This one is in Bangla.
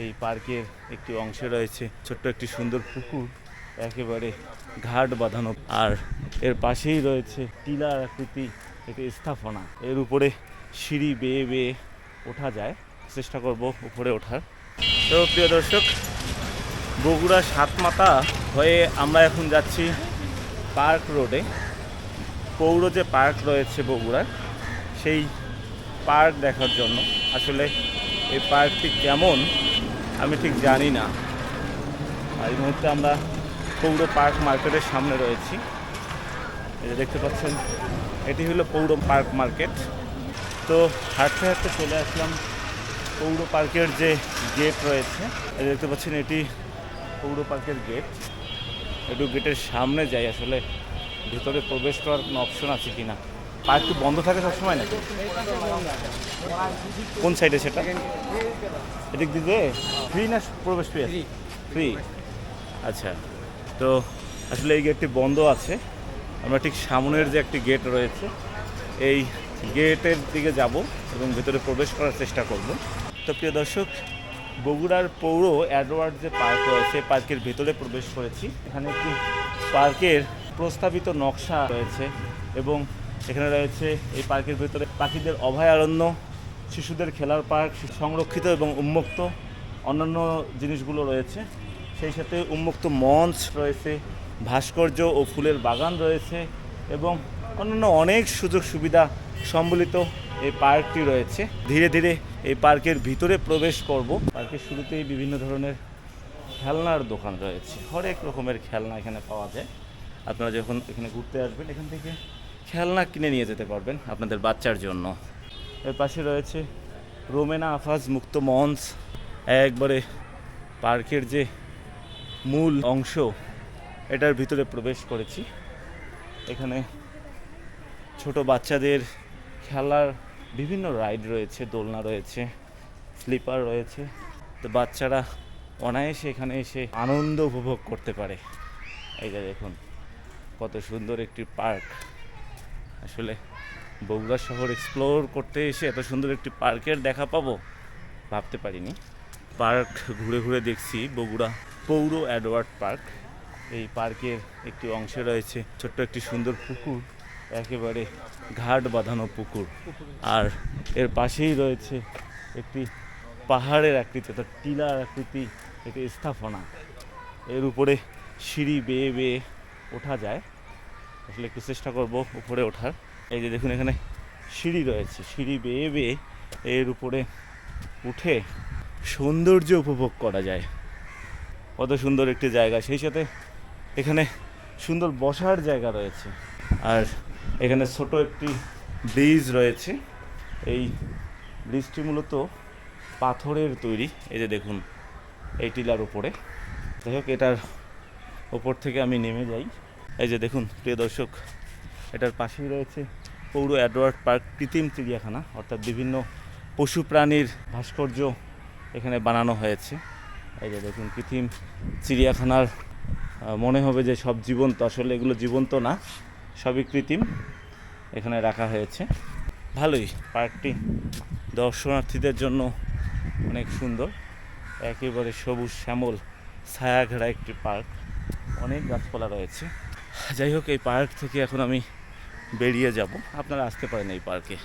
এই পার্কের একটি অংশে রয়েছে ছোট্ট একটি সুন্দর পুকুর, একেবারে ঘাট বাঁধানো। আর এর পাশেই রয়েছে টিলার আকৃতি একটি স্থাপনা। এর উপরে সিঁড়ি বেয়ে বেয়ে ওঠা যায়। চেষ্টা করব উপরে ওঠার। তো প্রিয় দর্শক, বগুড়া সাতমাতা হয়ে আমরা এখন যাচ্ছি পার্ক রোডে। পৌর যে পার্ক রয়েছে বগুড়ার, সেই পার্ক দেখার জন্য। আসলে এই পার্কটি কেমন আমি ঠিক জানি না। এই মুহূর্তে আমরা পৌর পার্ক মার্কেটের সামনে রয়েছি। যে দেখতে পাচ্ছেন, এটি হলো পৌর পার্ক মার্কেট। তো হাঁটতে হাঁটতে চলে আসলাম পৌর পার্কের যে গেট রয়েছে। এই দেখতে পাচ্ছেন, এটি পৌর পার্কের গেট। একটু গেটের সামনে যাই, আসলে ভিতরে প্রবেশ করার কোনো অপশন আছে কি না পার্ক কি বন্ধ থাকে সবসময় নাকি? কোন সাইডে সেটা? এদিক দিকে ফ্রি না প্রবেশ ফ্রি ফ্রি আচ্ছা তো আসলে এই গেটটি বন্ধ আছে। আমরা ঠিক সামনের যে একটি গেট রয়েছে এই গেটের দিকে যাব এবং ভেতরে প্রবেশ করার চেষ্টা করব। তো প্রিয় দর্শক বগুড়ার পৌর অ্যাডওয়ার্ড যে পার্ক রয়েছে পার্কের ভেতরে প্রবেশ করেছি। এখানে একটি পার্কের প্রস্তাবিত নকশা রয়েছে এবং এখানে রয়েছে এই পার্কের ভেতরে পাখিদের অভয়ারণ্য, শিশুদের খেলার পার্ক, সংরক্ষিত এবং উন্মুক্ত অন্যান্য জিনিসগুলো রয়েছে। সেই সাথে উন্মুক্ত মঞ্চ রয়েছে, ভাস্কর্য ও ফুলের বাগান রয়েছে এবং অন্যান্য অনেক সুযোগ সুবিধা সম্বলিত এই পার্কটি রয়েছে। ধীরে ধীরে এই পার্কের ভিতরে প্রবেশ করব। পার্কের শুরুতেই বিভিন্ন ধরনের খেলনার দোকান রয়েছে। হরেক রকমের খেলনা এখানে পাওয়া যায়। আপনারা যখন এখানে ঘুরতে আসবেন, এখান থেকে খেলনা কিনে নিয়ে যেতে পারবেন আপনাদের বাচ্চার জন্য। এর পাশে রয়েছে রোমেনা আফাজ মুক্ত মঞ্চ। একবারে পার্কের যে মূল অংশ, এটার ভিতরে প্রবেশ করেছি। এখানে ছোট বাচ্চাদের খেলার বিভিন্ন রাইড রয়েছে, দোলনা রয়েছে, স্লিপার রয়েছে। তো বাচ্চারা অনায়াসে এখানে এসে আনন্দ উপভোগ করতে পারে। এই যে দেখুন, কত সুন্দর একটি পার্ক। আসলে বগুড়া শহর এক্সপ্লোর করতে এসে এত সুন্দর একটি পার্কের দেখা পাবো, ভাবতে পারিনি। পার্ক ঘুরে ঘুরে দেখছি, বগুড়া পৌর অ্যাডওয়ার্ড পার্ক। এই পার্কের একটি অংশে রয়েছে ছোট্ট একটি সুন্দর পুকুর, একেবারে ঘাট বাঁধানো পুকুর। আর এর পাশেই রয়েছে একটি পাহাড়ের আকৃতি, অর্থাৎ টিলার আকৃতি, একটি স্থাপনা। এর উপরে সিঁড়ি বেয়ে বেয়ে ওঠা যায়। আসলে একটু চেষ্টা করব উপরে ওঠার। এই যে দেখুন এখানে সিঁড়ি রয়েছে। সিঁড়ি বেয়ে বেয়ে এর উপরে উঠে সৌন্দর্য উপভোগ করা যায়। কত সুন্দর একটি জায়গা। সেই সাথে এখানে সুন্দর বসার জায়গা রয়েছে। আর এখানে ছোট একটি ব্রিজ রয়েছে। এই ব্রিজটি মূলত পাথরের তৈরি। এই যে দেখুন, এই টিলার উপরে। যাই হোক, এটার ওপর থেকে আমি নেমে যাই। এই যে দেখুন, প্রিয় দর্শক, এটার পাশেই রয়েছে পৌর অ্যাডওয়ার্ড পার্ক, কৃত্রিম চিড়িয়াখানা, অর্থাৎ বিভিন্ন পশু প্রাণীর ভাস্কর্য এখানে বানানো হয়েছে। এই যে দেখুন, কৃত্রিম চিড়িয়াখানার মনে হবে যে সব জীবন্ত, আসলে এগুলো জীবন্ত না, সবই কৃত্রিম এখানে রাখা হয়েছে। ভালোই, পার্কটি দর্শনার্থীদের জন্য অনেক সুন্দর। একেবারে সবুজ শ্যামল ছায়া ঘেরা একটি পার্ক। অনেক গাছপালা রয়েছে। যাই হোক এই পার্ক থেকে এখন আমি বেরিয়ে যাব। আপনারা আসতে পারেন এই পার্কে।